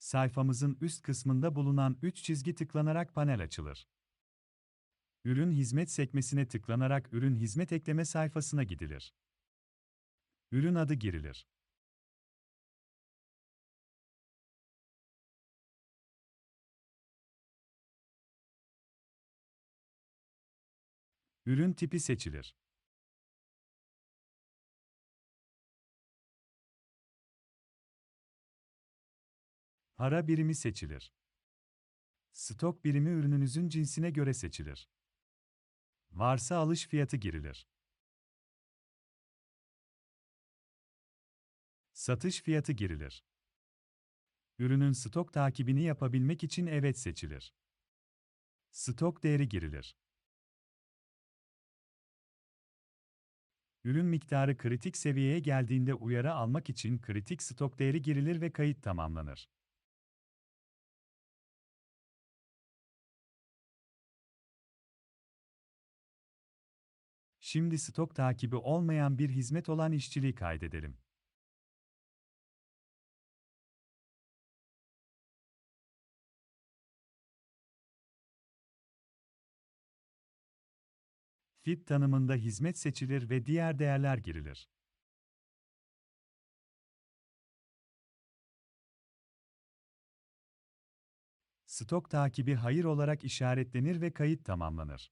Sayfamızın üst kısmında bulunan 3 çizgi tıklanarak panel açılır. Ürün hizmet sekmesine tıklanarak ürün hizmet ekleme sayfasına gidilir. Ürün adı girilir. Ürün tipi seçilir. Para birimi seçilir. Stok birimi ürününüzün cinsine göre seçilir. Varsa alış fiyatı girilir. Satış fiyatı girilir. Ürünün stok takibini yapabilmek için evet seçilir. Stok değeri girilir. Ürün miktarı kritik seviyeye geldiğinde uyarı almak için kritik stok değeri girilir ve kayıt tamamlanır. Şimdi stok takibi olmayan bir hizmet olan işçiliği kaydedelim. Fit tanımında hizmet seçilir ve diğer değerler girilir. Stok takibi hayır olarak işaretlenir ve kayıt tamamlanır.